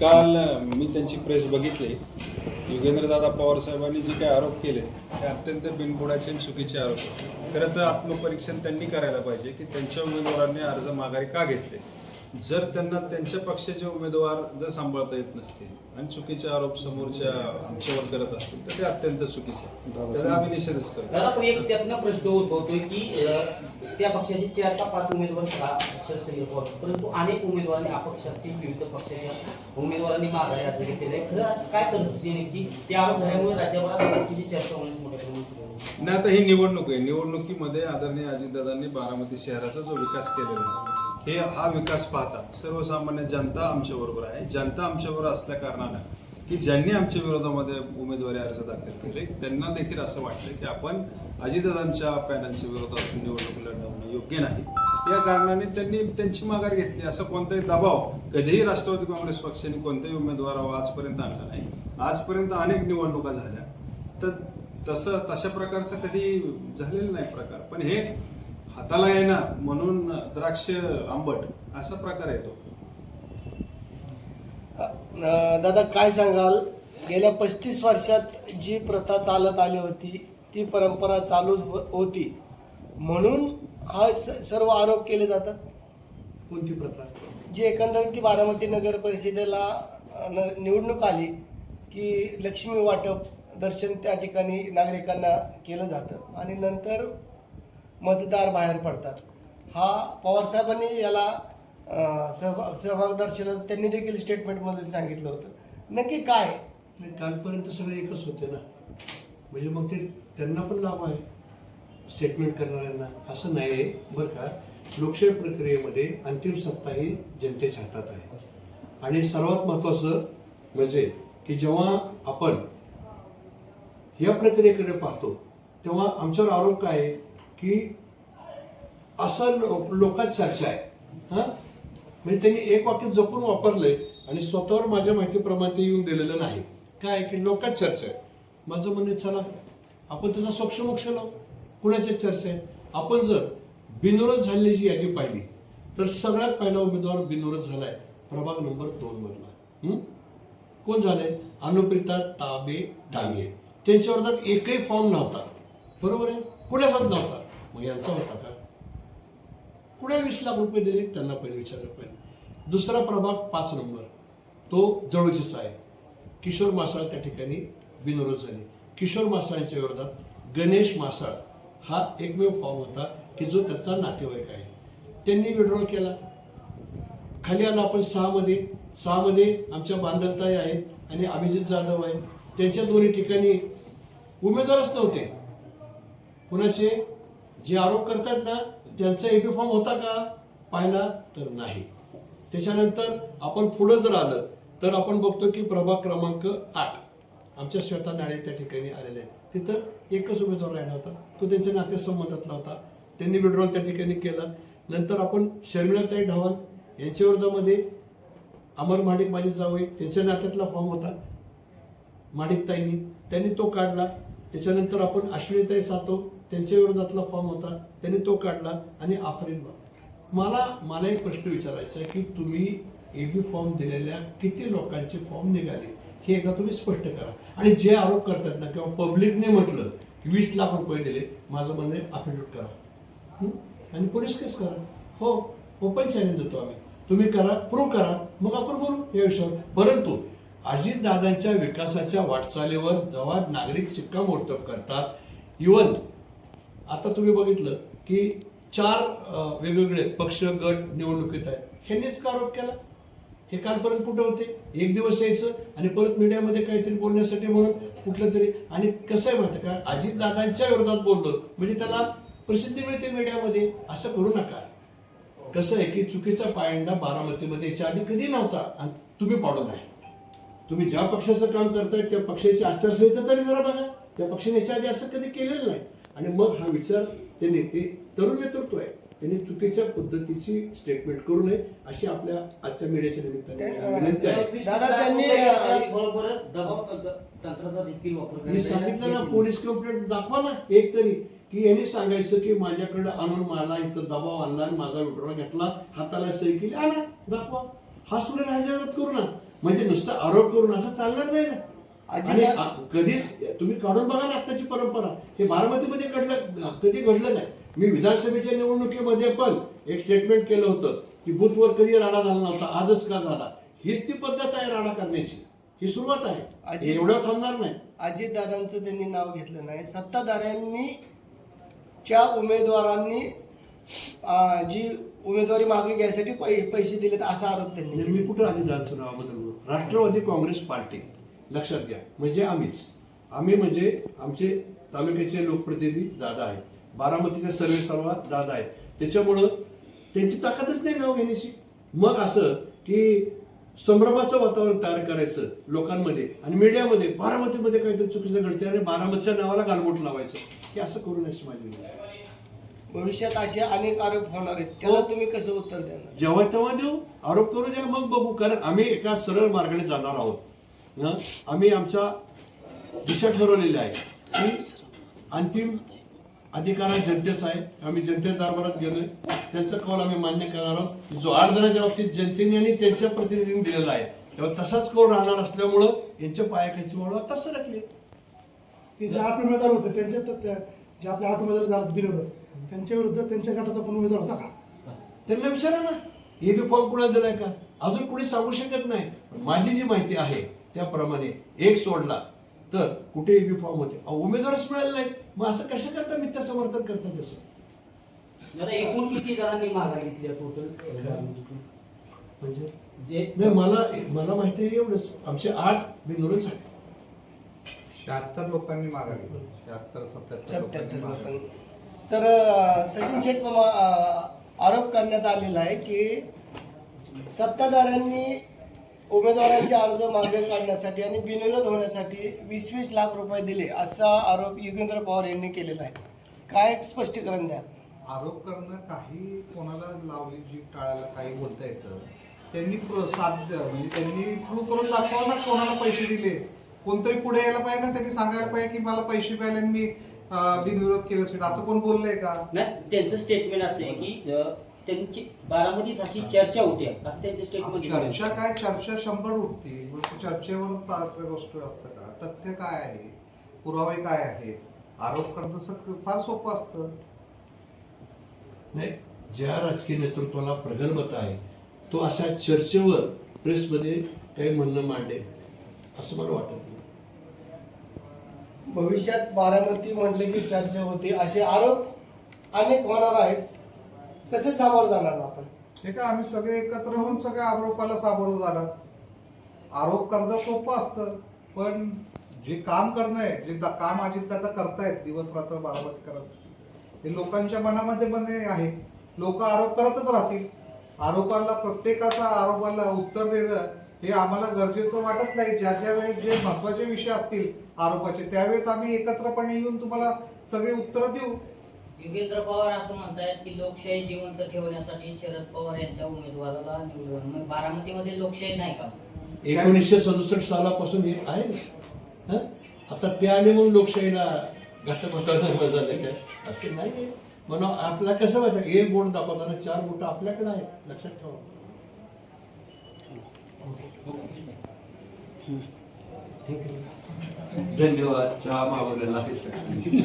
काल मी त्यांची प्रेस बघितली योगेंद्रदादा पवार साहेबांनी जे काही आरोप केले ते अत्यंत बिनबुडाचे आणि चुकीचे आरोप आहेत. खरं तर आत्मपरीक्षण त्यांनी करायला पाहिजे की त्यांच्या उमेदवारांनी अर्ज माघारी का घेतले जर त्यांना त्यांच्या पक्षाचे उमेदवार जर सांभाळता येत नसतील आणि चुकीचे आरोप समोरच्या आमच्यावर करत असतील तर ते अत्यंत चुकीचे. त्याचा आम्ही निषेधच करतो दादा पण एक त्यातनं प्रश्न उद्भवतोय की त्या पक्षाचे चार का पाच उमेदवार सहा शरदचंद्र पवार परंतु अनेक उमेदवारांनी अपक्ष असतील विविध पक्षाच्या उमेदवारांनी माघारी असं घेतलेलं आहे खरं काय परिस्थिती आहे नेमकी? ते आरोप राज्यभरात या चर्चा होण्यास मोठ्या प्रमाणात नाही आता ही निवडणूक आहे. निवडणुकीमध्ये आदरणीय अजितदादांनी बारामती शहराचा जो विकास केलेला आहे हे हा विकास पाहता सर्वसामान्य जनता आमच्याबरोबर आहे. जनता आमच्याबरोबर असल्या कारणानं की ज्यांनी आमच्या विरोधामध्ये उमेदवारी अर्ज दाखल केले त्यांना देखील असं वाटलं की आपण अजितदादांच्या पॅनलच्या विरोधात निवडणूक लढवणं योग्य नाही. या कारणाने त्यांनी त्यांची माघार घेतली. असं कोणताही दबाव कधीही राष्ट्रवादी काँग्रेस पक्षाने कोणत्याही उमेदवारावर आजपर्यंत आणला नाही. आजपर्यंत अनेक निवडणुका झाल्या. तर तसं तशा प्रकारचं कधी झालेलं नाही प्रकार. पण हे हाताला येणार म्हणून द्राक्ष आंबट असा प्रकार येतो. दादा काय सांगाल? गेल्या पस्तीस वर्षात जी प्रथा चालत आली होती ती परंपरा चालू हो- होती. म्हणून हा सर्व आरोप केले जातात? कोणती प्रथा? जी एकंदरीत की बारामती नगर परिषदेला न- निवडणूक आली की लक्ष्मी वाटप दर्शन त्या ठिकाणी नागरिकांना केलं जातं आणि नंतर मतदार बाहेर पडतात. हा पवारसाहेबांनी याला सहभाग सहभाग दर्शवला त्यांनी देखील स्टेटमेंटमध्ये सांगितलं होतं. नक्की काय? नाही कालपर्यंत सगळे एकच होते ना. म्हणजे मग ते त्यांना पण लाभ आहे स्टेटमेंट करणाऱ्यांना. असं नाही आहे बरं का. लोकशाही प्रक्रियेमध्ये अंतिम सत्ता ही जनतेच्या हातात आहे. आणि सर्वात महत्त्वाचं म्हणजे की जेव्हा आपण या प्रक्रियेकडे पाहतो तेव्हा आमच्यावर आरोप काय आहे की असं लो- लोकात चर्चा आहे. हां? म्हणजे त्यांनी एक वाक्य जपून वापरलंय आणि स्वतःवर माझ्या माहितीप्रमाणे ते येऊन दिलेलं नाही. काय की लोकात चर्चा आहे. माझं म्हणणे चला आपण त्याचा सोक्षमोक्ष लावू. कुणाच्या चर्चा आहे. आपण जर बिनविरोध झालेली यादी पाहिली तर सगळ्यात पहिला उमेदवार बिनविरोध झालाय. प्रभाग नंबर दोन मधला. कोण झाले अनुप्रिता ताबे डांगे. त्यांच्या तर एकही फॉर्म नव्हता. बरोबर आहे? कुणाचाच नव्हता? मग यांचा होता का? कुणाला वीस लाख रुपये दिले? त्यांना पहिले विचारलं पाहिजे. दुसरा प्रभाग पाच नंबर. तो जवळचीच आहे किशोर मासाळ त्या ठिकाणी बिनविरोध झाले. किशोर मासाळांच्या विरोधात गणेश मासाळ हा एकमेव फॉर्म होता की जो त्याचा नातेवाईक आहे. त्यांनी विड्रॉल केला. खाली आलो आपण सहामध्ये सहामध्ये आमच्या बांधलताई आहेत आणि अभिजित जाधव आहे. त्यांच्या दोन्ही ठिकाणी उमेदवारच नव्हते. कुणाचे? जे आरोप करतात ना त्यांचा एबी फॉर्म होता का? पाहिला तर नाही. त्याच्यानंतर आपण पुढं जर आलं तर आपण बघतो की प्रभाग क्रमांक आठ. आमच्या श्वेता नाळे त्या ठिकाणी आलेले आहेत. तिथं एकच उमेदवार राहिला होता. तो त्यांच्या नातेसंबंधातला होता. त्यांनी विड्रॉल त्या ठिकाणी केला. नंतर आपण शर्मिळाताई ढवाण यांच्या विरोधामध्ये अमर माडिक माझे जावई त्यांच्या नात्यातला फॉर्म होता. माडिकताईंनी त्यांनी तो काढला. त्याच्यानंतर आपण अश्विनीताई सातव त्यांच्या विरोधातला फॉर्म होता. त्यांनी तो काढला आणि आफरीन बघ. मला मला एक प्रश्न विचारायचा आहे की तुम्ही ए बी फॉर्म दिलेल्या किती लोकांचे फॉर्म निघाले? हे एकदा तुम्ही स्पष्ट करा. आणि जे आरोप करतात ना किंवा पब्लिकने म्हटलं की वीस लाख रुपये दिले माझं म्हणणे अफिडेविट करा. आणि पोलीस केस करा. हो ओपन चॅलेंज देतो आम्ही. तुम्ही करा प्रूव्ह करा मग आपण बोलू या विषयावर. परंतु अजितदादांच्या विकासाच्या वाटचालीवर जेव्हा नागरिक शिक्कामोर्तब करतात. इवन आता तुम्ही बघितलं की चार वेगवेगळे पक्ष गट निवडणुकीत आहेत. ह्यांनीच का आरोप केला? हे कालपर्यंत कुठे होते? एक दिवस यायचं आणि परत मीडियामध्ये काहीतरी बोलण्यासाठी म्हणून कुठलं तरी. आणि कसं आहे माहिती का? अजितदादांच्या विरोधात बोललो. म्हणजे त्याला प्रसिद्धी मिळते मीडियामध्ये. असं करू नका. कसं आहे की चुकीचा पायंडा बारामतीमध्ये याच्या आधी कधी नव्हता आणि तुम्ही पाडू नाही. तुम्ही ज्या पक्षाचं काम करताय त्या पक्षाची आचारसंहिता तरी जरा बघा. त्या पक्षाने याच्या आधी असं कधी केलेलं नाही. आणि मग हा विचार ते नेते तरुण नेतृत्व आहे. त्यांनी चुकीच्या पद्धतीची स्टेटमेंट करू नये अशी आपल्या आजच्या मीडियाच्या निमित्ताने विनंती आहे. दादा, त्यांनी- बरोबर दबाव तंत्र- तंत्राचा देखील वापर मी. सांगितलं ना पोलीस कंप्लेंट दाखवा ना एक तरी. की यांनी सांगायचं की माझ्याकडे आणून मला इथं दबाव आणला आणि माझा विड्रॉल घेतला हाताला सही केली आणा दाखवा. हा स्टुडंट हजरत करू ना. म्हणजे नुसतं आरोप करून असं चालणार नाही ना. आणि कधीच तुम्ही काढून बघा ना आत्ताची परंपरा. हे बारामतीमध्ये घडलं कधी घडलं नाही. मी विधानसभेच्या निवडणुकीमध्ये पण एक स्टेटमेंट केलं होतं की बूथवर कधी राडा झाला नव्हता आजच का झाला? हीच ती पद्धत आहे राडा करण्याची. ही सुरुवात आहे. आजी- एवढं थांबणार नाही. अजितदादांचं त्यांनी नाव घेतलं नाही. सत्ताधाऱ्यांनी च्या उमेदवारांनी जी उमेदवारी मागे घ्यायसाठी पै- पैसे दिलेत असा आरोप त्यांनी. मी कुठं आदिदांचं नावाबद्दल बोलू? Rashtrawadi Congress Party. लक्षात घ्या. म्हणजे आम्हीच. आम्ही म्हणजे आमचे तालुक्याचे लोकप्रतिनिधी दादा आहेत. बारामतीचे सर्वे सर्वा दादा आहेत. त्याच्यामुळं त्यांची ताकदच नाही नाव घेण्याची. मग असं की संभ्रमाचं वातावरण तयार करायचं लोकांमध्ये आणि मीडियामध्ये बारामतीमध्ये काहीतरी चुकीचं घडते आणि बारामतीच्या नावाला गालबोट लावायचं. हे असं करू नये माझी. भविष्यात असे अनेक आरोप होणार आहेत. त्याला तुम्ही कसं उत्तर देणार जेव्हा तेव्हा देऊ आरोप करू द्या मग बघू. कारण आम्ही एका सरळ मार्गाने जाणार आहोत. ना आम्ही आमच्या दिशा ठरवलेल्या आहे की अंतिम अधिकार जनतेचा आहे आम्ही जनतेच्या दरबारात गेलोय. त्यांचा कौल आम्ही मान्य करणार आहोत. जो आठ जणांच्या बाबतीत जनतेने आणि त्यांच्या प्रतिनिधींनी दिलेला आहे तेव्हा तसाच कौल राहणार असल्यामुळं यांच्या पायाखालची वळ आता सरकली. ते जे आठ उमेदवार होते त्यांच्या जे आपले आठ उमेदवार बिनविरोध त्यांच्या विरुद्ध त्यांच्या गटाचा पण उमेदवार होता का? त्यांना विचारा ना हे बी फॉर्म कुणाला दिलाय का? अजून कुणी सांगू शकत नाही. माझी जी माहिती आहे त्याप्रमाणे एक सोडला तर कुठे बी फॉर्म होते. अहो, उमेदवारच मिळाले नाहीत. मग असं कसं करता मिथ्या समर्थन करता त्याचं आता एकूण किती जणांनी माघार घेतली टोटल म्हणजे? नाही मला मला माहिती आहे एवढंच. आमचे आठ बिनोरच आहे शहात्तर लोकांनी माघारी शहात्तर सत्याहत्तर लोकांनी तर सचिन शेठ आरोप करण्यात आलेला आहे की सत्ताधाऱ्यांनी उमेदवारांचे अर्ज मागे काढण्यासाठी आणि बिनविरोध होण्यासाठी वीस वीस लाख रुपये दिले असा आरोप युगेंद्र पवार यांनी केलेला आहे. काय स्पष्टीकरण द्या? आरोप करणं काही कोणाला लावली जी टाळायला काही बोलता येतं त्यांनी प्र- साध्य म्हणजे त्यांनी प्रूव्ह करून दाखवा ना कोणाला पैसे दिले. कोणतरी पुढे यायला पाहिजे ना त्यांनी सांगायला पाहिजे की मला पैसे मिळाले आणि मी बिनविरोध केलं असेल असं कोण बोललंय का? नाही, त्यांचं स्टेटमेंट असं आहे की त्यांची बारामतीसाठी चर्चा होती. असं त्यांचं स्टेटमेंट चर्चा काय? चर्चा शंभर उठती मग चर्चेवर चालतं गोष्ट असतं का? तथ्य काय आहे? पुरावे काय आहेत? आरोप करणं तसं फार सोपं असतं. नाही ज्या राजकीय नेतृत्वाला प्रगल्भता आहे तो अशा चर्चेवर प्रेसमध्ये काही म्हणणं मांडेल असं मला वाटत नाही. भविष्यात बारामती म्हटले की चर्चा होती असे आरोप अनेक होणार आहेत. कसे सामोरं जाणार आपण? हे काय आम्ही सगळे एकत्र होऊन सगळ्या आरोपाला सामोरं जाणार. आरोप करणं सोपं असतं पण जे काम करणं आहे जे दा- काम अजित दादा करतायत दिवस रात्र बारामती करत हे लोकांच्या मनामध्ये मध्ये आहे. लोक आरोप करतच राहतील. आरोपाला प्रत्येकाचा आरोपाला उत्तर देणं हे आम्हाला गरजेचं वाटत नाही. ज्या ज्या वेळेस जे महत्त्वाचे विषय असतील आरोपाचे त्यावेळेस आम्ही एकत्रपणे येऊन तुम्हाला सगळे उत्तरं देऊ. युगेंद्र पवार असं म्हणतायत की लोकशाही जिवंत ठेवण्यासाठी शरद पवार यांच्या उमेदवाराला निवडून मग बारामतीमध्ये लोकशाही नाही का? एकोणीसशे सदुसष्ट सालापासून हे आहे ना. हं? आता ते आले म्हणून लोकशाहीला झाले काय? असं नाही म्हणून आपला कसं माहिती एक बोट दाखवताना चार बोट आपल्याकडे आहेत. लक्षात ठेवा. धन्यवाद. चहा मागवलेला आहे सगळ्यांनी.